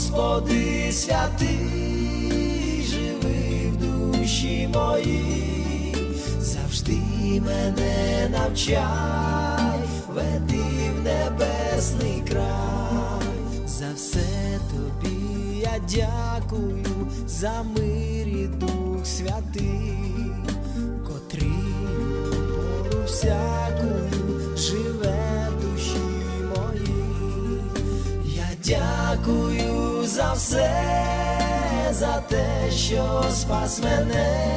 Господи святий, живи в душі моїй, завжди мене навчай, веди в небесний край, за все тобі я дякую, за мир і дух святий, котрий пору всякую живе душі моїй. Я дякую за все, за те, що спас мене,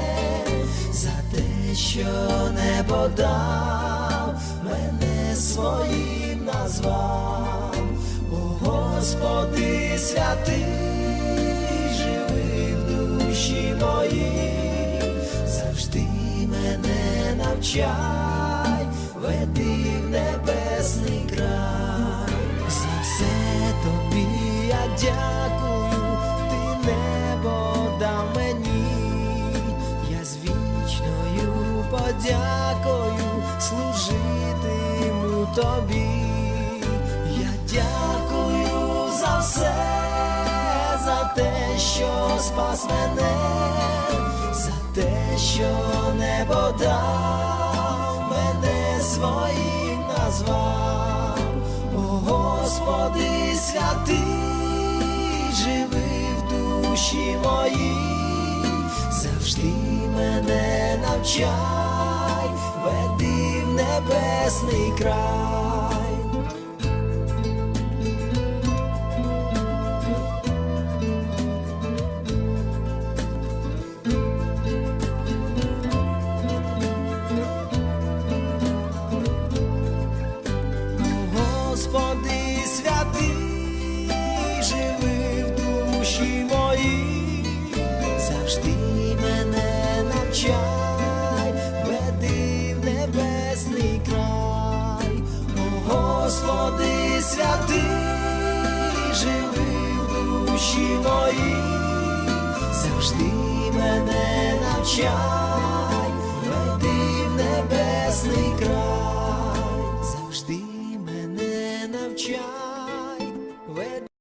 за те, що небо дав, мене своїм назвав, о Господи святий, живи в душі моїй, завжди мене навчай, дякую, ти небо дав мені, я з вічною подякою служитиму тобі, я дякую за все, за те, що спас мене, за те, що небо дав, мене своїм назвав, Господи святий, живи в душі моїй, завжди мене навчай, веди в небесний край. Господи небесний край, о Господи святий, живи в душі моїй, завжди мене навчай.